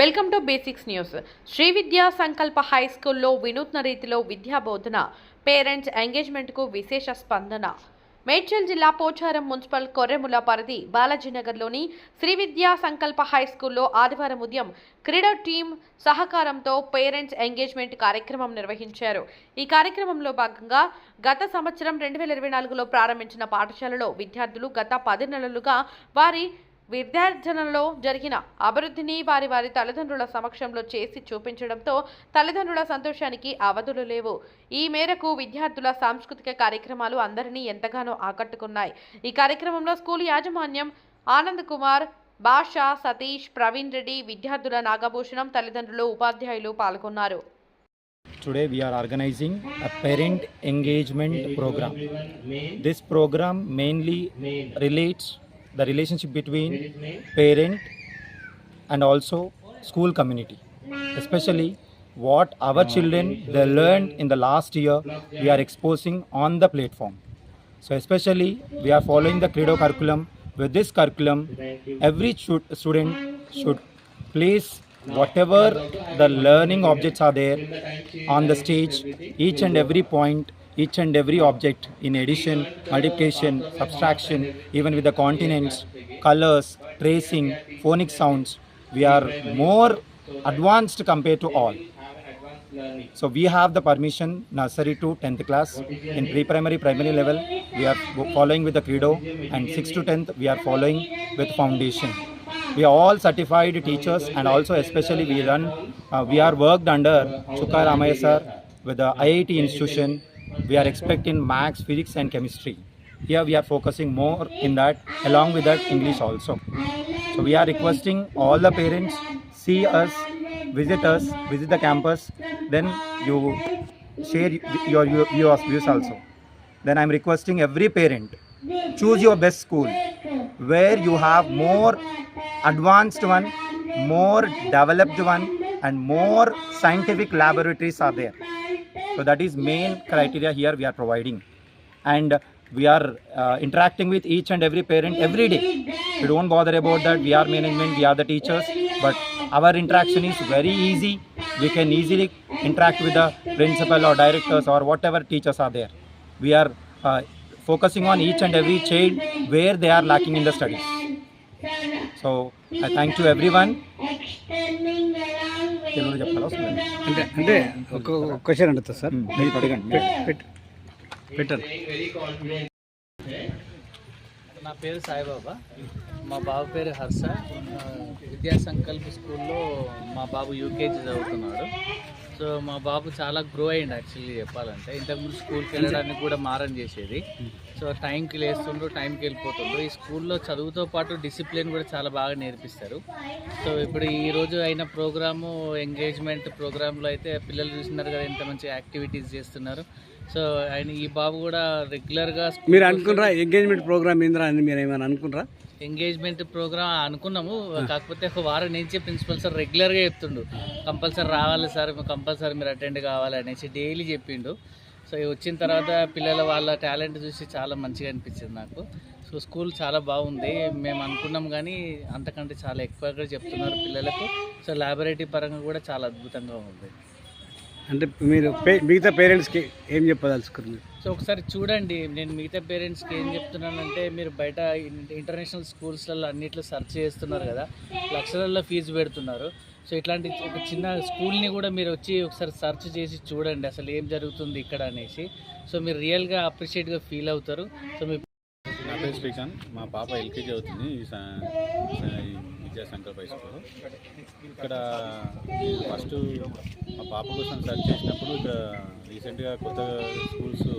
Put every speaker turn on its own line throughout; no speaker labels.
Welcome to basics news. Shri Vidya Sankalp high స్కూల్లో వినూత్న రీతిలో విద్యా బోధన పేరెంట్స్ ఎంగేజ్మెంట్కు విశేష స్పందన. మేడ్చల్ జిల్లా పోచారం మున్సిపల్ కొర్రెముల పరిధి బాలాజీనగర్లోని శ్రీ విద్యా సంకల్ప హై స్కూల్లో ఆదివారం ఉదయం క్రీడా టీం సహకారంతో పేరెంట్స్ ఎంగేజ్మెంట్ కార్యక్రమం నిర్వహించారు. ఈ కార్యక్రమంలో భాగంగా గత సంవత్సరం రెండు వేల ఇరవై నాలుగులో ప్రారంభించిన పాఠశాలలో విద్యార్థులు గత పది నెలలుగా వారి విద్యార్జనంలో జరిగిన అభివృద్ధిని వారి వారి తల్లిదండ్రుల సమక్షంలో చేసి చూపించడంతో తల్లిదండ్రుల సంతోషానికి అవధులు లేవు. ఈ మేరకు విద్యార్థుల సాంస్కృతిక కార్యక్రమాలు అందరినీ ఎంతగానో ఆకట్టుకున్నాయి. ఈ కార్యక్రమంలో స్కూల్ యాజమాన్యం ఆనంద్ కుమార్ భాష సతీష్ ప్రవీణ్ రెడ్డి విద్యార్థుల నాగభూషణం తల్లిదండ్రులు ఉపాధ్యాయులు పాల్గొన్నారు.
Today we are organizing a parent engagement program. This program mainly relates the relationship between parent and also school community. Especially what our children they learned in the last year we are exposing on the platform. So especially we are following the Credo curriculum. With this curriculum, every student should place whatever the learning objects are there on the stage, each and every point, each and every object in addition, multiplication, subtraction, even with the continents, colors, tracing, phonic sounds, we are more advanced compared to all. So we have the permission nursery to 10th class. In pre-primary, primary level, we are following with the credo and 6th to 10th, we are following with foundation. We are all certified teachers and also especially we run, uh, we are worked under Chukka Ramaya sir with the IIT institution. We are expecting maths, physics and chemistry. Here we are focusing more in that along with that English also. So we are requesting all the parents see us, visit us, visit the campus. Then you share your, your views views also. Then I'm requesting every parent choose your best school where you have more advanced one, more developed one, and more scientific laboratories are there. So that is main criteria here we are providing, and we are uh, interacting with each and every parent every day. We don't bother about that. We are management, we are the teachers, but our interaction is very easy. We can easily interact with the principal or directors or whatever teachers are there. We are uh, focusing on each and every child where they are lacking in the studies. So I thank you everyone. తెలుగులో చెప్పాలా వస్తుందా?
అంటే అంటే ఒక question అడుగుతా sir
Hmm, మీరు అడగండి
పెట్ పెట్టారు
నా పేరు సాయిబాబా. మా బాబు పేరు హర్ష. విద్యా సంకల్ప స్కూల్లో మా బాబు యూకేజీ చదువుతున్నాడు. సో మా బాబు చాలా గ్రో అయ్యిండు యాక్చువల్లీ చెప్పాలంటే. ఇంతకుముందు స్కూల్కి వెళ్ళడానికి కూడా మారం చేసేది. సో టైంకి లేస్తుండ్రు టైంకి వెళ్ళిపోతుండ్రు. ఈ స్కూల్లో చదువుతో పాటు డిసిప్లిన్ కూడా చాలా బాగా నేర్పిస్తారు. సో ఇప్పుడు ఈ రోజు అయిన ప్రోగ్రాము ఎంగేజ్మెంట్ ప్రోగ్రాంలో అయితే పిల్లలు చూస్తున్నారు కదా ఎంత మంచి యాక్టివిటీస్ చేస్తున్నారు. సో ఆయన ఈ బాబు కూడా రెగ్యులర్గా
మీరు అనుకున్నారా ఎంగేజ్మెంట్ ప్రోగ్రామ్ ఏంద్రా అని మీరు ఏమైనా అనుకున్నారా?
ఎంగేజ్మెంట్ ప్రోగ్రామ్ అనుకున్నాము. కాకపోతే ఒక వారం నుంచి ప్రిన్సిపల్ సార్ రెగ్యులర్గా చెప్తుండు. కంపల్సరీ రావాలి సార్ కంపల్సరీ మీరు అటెండ్ కావాలి అనేసి డైలీ చెప్పిండు. సో వచ్చిన తర్వాత పిల్లల వాళ్ళ టాలెంట్ చూసి చాలా మంచిగా అనిపించింది నాకు. సో స్కూల్ చాలా బాగుంది. మేము అనుకున్నాం కానీ అంతకంటే చాలా ఎక్కువగా చెప్తున్నారు పిల్లలకు. సో ల్యాబొరేటరీ పరంగా కూడా చాలా అద్భుతంగా ఉంది.
అంటే మీరు పే- మిగతా పేరెంట్స్కి ఏం చెప్పదలుచుకున్నారు?
సో ఒకసారి చూడండి నేను మిగతా పేరెంట్స్కి ఏం చెప్తున్నానంటే మీరు బయట ఇంటర్నేషనల్ స్కూల్స్లలో అన్నిట్లో సెర్చ్ చేస్తున్నారు కదా లక్షలలో ఫీజు పెడుతున్నారు. సో ఇట్లాంటి ఒక చిన్న స్కూల్ని కూడా మీరు వచ్చి ఒకసారి సెర్చ్ చేసి చూడండి అసలు ఏం జరుగుతుంది ఇక్కడ అనేసి. సో మీరు రియల్గా అప్రిషియేట్గా ఫీల్ అవుతారు. సో మీ
నా పేరు శ్రీకాంత్ మా పాప ఎల్కేజీ అవుతుంది విద్యా సంకల్ప హై స్కూల్. ఇక్కడ ఫస్ట్ మా పాప కోసం సెర్చ్ చేసినప్పుడు ఇక్కడ రీసెంట్గా కొత్త స్కూల్స్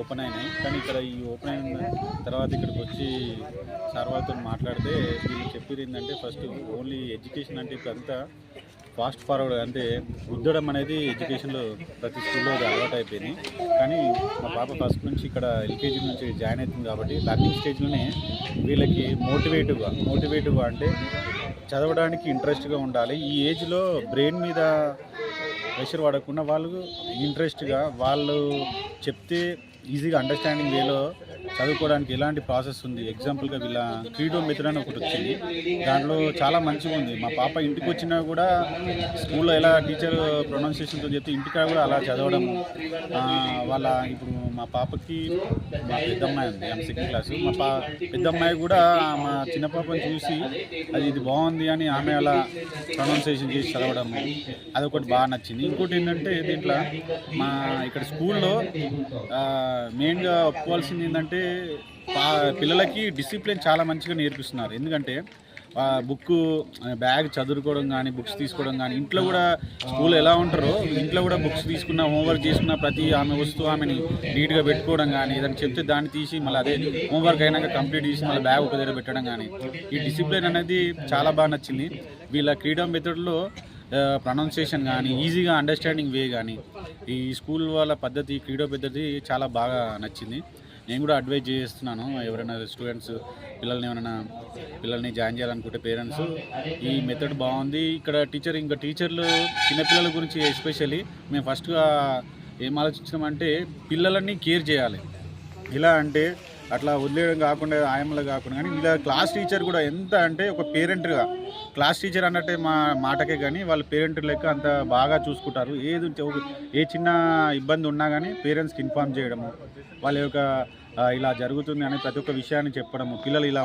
ఓపెన్ అయినాయి. కానీ ఇక్కడ ఈ ఓపెన్ అయిన తర్వాత ఇక్కడికి వచ్చి సార్ వాళ్ళతో మాట్లాడితే వీళ్ళు చెప్పేది ఏంటంటే ఫస్ట్ ఓన్లీ ఎడ్యుకేషన్ అంటే ఇప్పుడంతా ఫాస్ట్ ఫార్వర్డ్ అంటే ఉద్దడం అనేది ఎడ్యుకేషన్లో ప్రతి స్కూల్లో అలవాటు అయిపోయింది. కానీ మా పాప ఫస్ట్ నుంచి ఇక్కడ ఎల్కేజీ నుంచి జాయిన్ అవుతుంది కాబట్టి లర్నింగ్ స్టేజ్లోనే వీళ్ళకి మోటివేటివ్గా మోటివేటివ్గా అంటే చదవడానికి ఇంట్రెస్ట్గా ఉండాలి. ఈ ఏజ్లో బ్రెయిన్ మీద ప్రెషర్ పడకుండా వాళ్ళు ఇంట్రెస్ట్గా వాళ్ళు చెప్తే ఈజీగా అండర్స్టాండింగ్ వేలో చదువుకోవడానికి ఎలాంటి ప్రాసెస్ ఉంది? ఎగ్జాంపుల్గా వీళ్ళ క్రీడో మిత్ర అని ఒకటి వచ్చింది. దాంట్లో చాలా మంచిగా ఉంది. మా పాప ఇంటికి వచ్చినా కూడా స్కూల్లో ఎలా టీచర్ ప్రొనౌన్సియేషన్తో చెప్తే ఇంటికాడ కూడా అలా చదవడం వాళ్ళ ఇప్పుడు మా పాపకి మా పెద్దమ్మాయి ఉంది. ఆమె సెకండ్ క్లాస్ మా పా పెద్దమ్మాయి కూడా మా చిన్న పాపను చూసి అది ఇది బాగుంది అని ఆమె అలా ప్రొనౌన్సియేషన్ చేసి చదవడం అదొకటి బాగా నచ్చింది. ఇంకోటి ఏంటంటే దీంట్లో మా ఇక్కడ స్కూల్లో మెయిన్గా ఒప్పుకోవాల్సింది ఏంటంటే పిల్లలకి డిసిప్లిన్ చాలా మంచిగా నేర్పిస్తున్నారు. ఎందుకంటే బుక్ బ్యాగ్ చదువుకోవడం కానీ బుక్స్ తీసుకోవడం కానీ ఇంట్లో కూడా స్కూల్ ఎలా ఉంటారో ఇంట్లో కూడా బుక్స్ తీసుకున్న హోంవర్క్ చేసుకున్న ప్రతి ఆమె వస్తువు ఆమెని నీట్గా పెట్టుకోవడం కానీ ఏదైనా చెప్తే దాన్ని తీసి మళ్ళీ అదే హోంవర్క్ అయినాక కంప్లీట్ చేసి మళ్ళీ బ్యాగ్ ఒక దగ్గర పెట్టడం కానీ ఈ డిసిప్లిన్ అనేది చాలా బాగా నచ్చింది. వీళ్ళ క్రీడా మెథడ్లో ప్రొనౌన్సియేషన్ కానీ ఈజీగా అండర్స్టాండింగ్ వే కానీ ఈ స్కూల్ వాళ్ళ పద్ధతి క్రీడా పద్ధతి చాలా బాగా నచ్చింది. నేను కూడా అడ్వైజ్ చేస్తున్నాను ఎవరైనా స్టూడెంట్స్ పిల్లల్ని ఎవరైనా పిల్లల్ని జాయిన్ చేయాలనుకుంటే పేరెంట్స్ ఈ మెథడ్ బాగుంది. ఇక్కడ టీచర్ ఇంకా టీచర్లు చిన్నపిల్లల గురించి ఎస్పెషల్లీ మేము ఫస్ట్గా ఏం ఆలోచించామంటే పిల్లలని కేర్ చేయాలి. ఇలా అంటే అట్లా వదిలేయడం కాకుండా ఆయమ్మలు కాకుండా. కానీ ఇలా క్లాస్ టీచర్ కూడా ఎంత అంటే ఒక పేరెంట్గా క్లాస్ టీచర్ అన్నట్టే మా మాటకే కానీ వాళ్ళ పేరెంట్ లెక్క అంత బాగా చూసుకుంటారు. ఏది ఏ చిన్న ఇబ్బంది ఉన్నా కానీ పేరెంట్స్కి ఇన్ఫామ్ చేయడము వాళ్ళ యొక్క ఇలా జరుగుతుంది అనే ప్రతి ఒక్క విషయాన్ని చెప్పడము పిల్లలు ఇలా